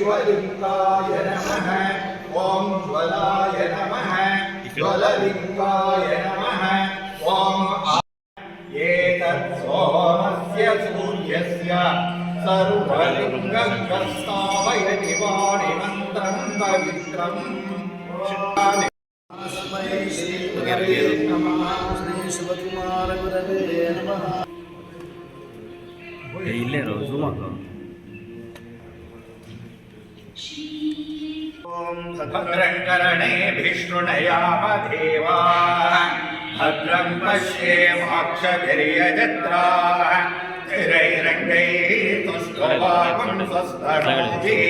शिवलिङ्गाय नमः ॐ ज्वलाय नमः ज्वललिङ्गाय नमः ॐ एतत् सोमस्य सूर्यस्य सर्वलिङ्गं प्रस्तावयति वाणिमन्त्रं पवित्रम् श्री शिवकुमार गुरवे नमः ಇಲ್ಲೇ ಇರೋ ಝೂಮ್ ಹಾಕು ॐ भद्रं कर्णेभिशृणयाम देवाः भद्रं पश्येमाक्षभिर्यजत्राः स्थिरैरङ्गैः तुष्टवागुं स्वस्तनोभिः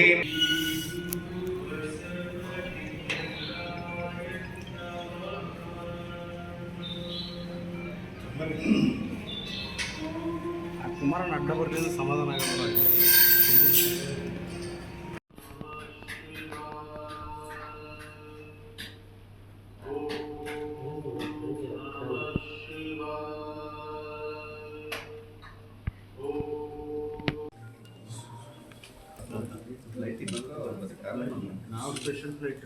ಕುಮಾರನ ಅಡ್ಡ ಬರಲಿಲ್ಲ ಸಮಾಧಾನ ಆಗೋಲ್ಲ ನಾವು ಸ್ಪೆಷಲ್ ಫ್ಲೈಟ್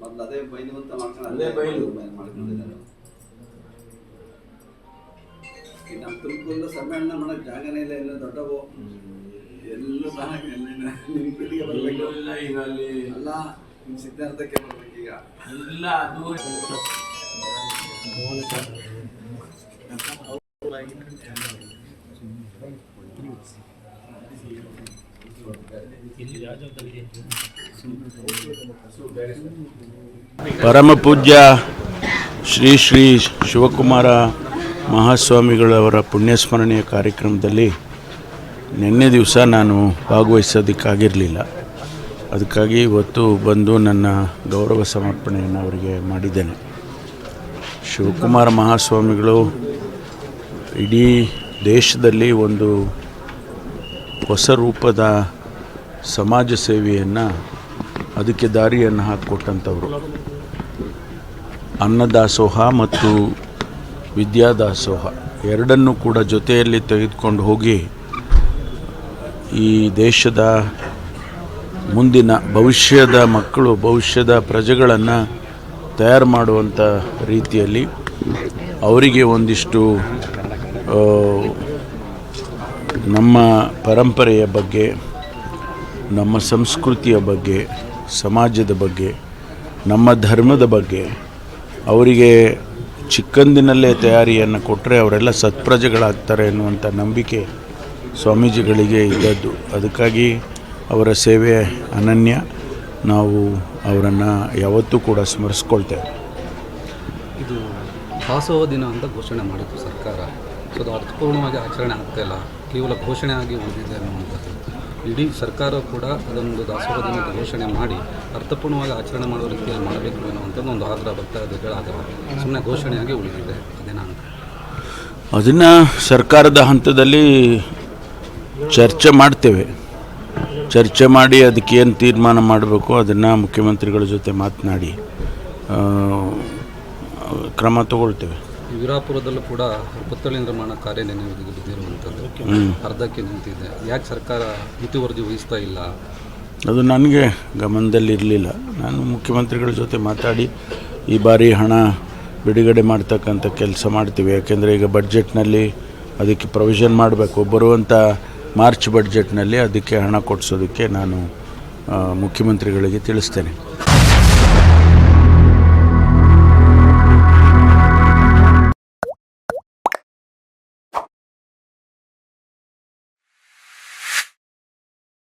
ಮೊದ್ಲು ಅದೇ ಬೈದು ಅಂತ ಮಾಡ್ಕೊಂಡು ಅದೇ ಬೈಲು. ಮಾಡ್ಕೊಂಡಿದ್ದಾರೆ ಈ ನಮ್ಮ ತುಮಕೂರು ಸಮ್ಮೇಳನ ಮಾಡಕ್ ಜಾಗನೇ ಇಲ್ಲ ಎಲ್ಲ ದೊಡ್ಡವು ಎಲ್ಲೂ ಸಹ ನಿಂಪಿಟಿಗೆ ಬರಬೇಕು. ಇಲ್ಲ ಈಗ ಅಲ್ಲಿ ಅಲ್ಲ ನಿಮ್ ಸಿದ್ಧಾರ್ಥಕ್ಕೆ ಬರ್ಬೇಕು ಈಗ. ಎಲ್ಲ ಅದು ಪರಮ ಪೂಜ್ಯ ಶ್ರೀ ಶ್ರೀ ಶಿವಕುಮಾರ ಮಹಾಸ್ವಾಮಿಗಳವರ ಪುಣ್ಯಸ್ಮರಣೆಯ ಕಾರ್ಯಕ್ರಮದಲ್ಲಿ ನಿನ್ನೆ ದಿವಸ ನಾನು ಭಾಗವಹಿಸೋದಕ್ಕಾಗಿರಲಿಲ್ಲ. ಅದಕ್ಕಾಗಿ ಇವತ್ತು ಬಂದು ನನ್ನ ಗೌರವ ಸಮರ್ಪಣೆಯನ್ನು ಅವರಿಗೆ ಮಾಡಿದ್ದೇನೆ. ಶಿವಕುಮಾರ ಮಹಾಸ್ವಾಮಿಗಳು ಇಡೀ ದೇಶದಲ್ಲಿ ಒಂದು ಹೊಸ ರೂಪದ ಸಮಾಜ ಸೇವೆಯನ್ನು ಅದಕ್ಕೆ ದಾರಿಯನ್ನು ಹಾಕಿಕೊಟ್ಟಂಥವ್ರು ಅನ್ನದಾಸೋಹ ಮತ್ತು ವಿದ್ಯಾದಾಸೋಹ ಎರಡನ್ನೂ ಕೂಡ ಜೊತೆಯಲ್ಲಿ ತೆಗೆದುಕೊಂಡು ಹೋಗಿ ಈ ದೇಶದ ಮುಂದಿನ ಭವಿಷ್ಯದ ಮಕ್ಕಳು, ಭವಿಷ್ಯದ ಪ್ರಜೆಗಳನ್ನು ತಯಾರು ಮಾಡುವಂಥ ರೀತಿಯಲ್ಲಿ ಅವರಿಗೆ ಒಂದಿಷ್ಟು ನಮ್ಮ ಪರಂಪರೆಯ ಬಗ್ಗೆ, ನಮ್ಮ ಸಂಸ್ಕೃತಿಯ ಬಗ್ಗೆ, ಸಮಾಜದ ಬಗ್ಗೆ, ನಮ್ಮ ಧರ್ಮದ ಬಗ್ಗೆ ಅವರಿಗೆ ಚಿಕ್ಕಂದಿನಲ್ಲೇ ತಯಾರಿಯನ್ನು ಕೊಟ್ಟರೆ ಅವರೆಲ್ಲ ಸತ್ಪ್ರಜೆಗಳಾಗ್ತಾರೆ ಎನ್ನುವಂಥ ನಂಬಿಕೆ ಸ್ವಾಮೀಜಿಗಳಿಗೆ ಇದ್ದದ್ದು. ಅದಕ್ಕಾಗಿ ಅವರ ಸೇವೆ ಅನನ್ಯ. ನಾವು ಅವರನ್ನು ಯಾವತ್ತೂ ಕೂಡ ಸ್ಮರಿಸ್ಕೊಳ್ತೇವೆ. ಇದು ದಾಸೋಹ ದಿನ ಅಂತ ಘೋಷಣೆ ಮಾಡಿತ್ತು ಸರ್ಕಾರ. ಸೊ ಅದು ಅರ್ಥಪೂರ್ಣವಾಗಿ ಆಚರಣೆ ಆಗ್ತಾ ಇಲ್ಲ. ಕೇವಲ ಘೋಷಣೆ ಆಗಿ ಉಳಿದಿದೆ ಅನ್ನುವಂಥದ್ದು. ಇಡೀ ಸರ್ಕಾರ ಕೂಡ ಅದೊಂದು ದಾಸೋಹ ದಿನ ಘೋಷಣೆ ಮಾಡಿ ಅರ್ಥಪೂರ್ಣವಾಗಿ ಆಚರಣೆ ಮಾಡುವ ರೀತಿಯಲ್ಲಿ ಮಾಡಬೇಕು ಅನ್ನುವಂಥದ್ದು ಒಂದು ಆಗ್ರಹ ಬರ್ತಾ ಇದೆ ಆಗ್ರಹ ಸುಮ್ಮನೆ ಘೋಷಣೆಯಾಗಿ ಉಳಿದಿದೆ ಅದೇನಾ ಅಂತ. ಅದನ್ನು ಸರ್ಕಾರದ ಹಂತದಲ್ಲಿ ಚರ್ಚೆ ಮಾಡ್ತೇವೆ. ಚರ್ಚೆ ಮಾಡಿ ಅದಕ್ಕೆ ಏನು ತೀರ್ಮಾನ ಮಾಡಬೇಕು ಅದನ್ನು ಮುಖ್ಯಮಂತ್ರಿಗಳ ಜೊತೆ ಮಾತನಾಡಿ ಕ್ರಮ ತಗೊಳ್ತೇವೆ. ವಿರಾಪುರದಲ್ಲೂ ಕೂಡ ಪುತ್ಥಳಿ ನಿರ್ಮಾಣ ಕಾರ್ಯ ಬಿದ್ದಿರುವಂಥದ್ದು. ಅರ್ಧಕ್ಕೆ ನಿಂತಿದೆ. ಯಾಕೆ ಸರ್ಕಾರ ಮುತುವರ್ಜಿ ವಹಿಸ್ತಾ ಇಲ್ಲ? ಅದು ನನಗೆ ಗಮನದಲ್ಲಿರಲಿಲ್ಲ ನಾನು ಮುಖ್ಯಮಂತ್ರಿಗಳ ಜೊತೆ ಮಾತಾಡಿ ಈ ಬಾರಿ ಹಣ ಬಿಡುಗಡೆ ಮಾಡ್ತಕ್ಕಂಥ ಕೆಲಸ ಮಾಡ್ತೀವಿ. ಯಾಕೆಂದರೆ ಈಗ ಬಡ್ಜೆಟ್ನಲ್ಲಿ ಅದಕ್ಕೆ ಪ್ರೊವಿಷನ್ ಮಾಡಬೇಕು. ಬರುವಂಥ ಮಾರ್ಚ್ ಬಡ್ಜೆಟ್ನಲ್ಲಿ ಅದಕ್ಕೆ ಹಣ ಕೊಡಿಸೋದಕ್ಕೆ ನಾನು ಮುಖ್ಯಮಂತ್ರಿಗಳಿಗೆ ತಿಳಿಸ್ತೇನೆ.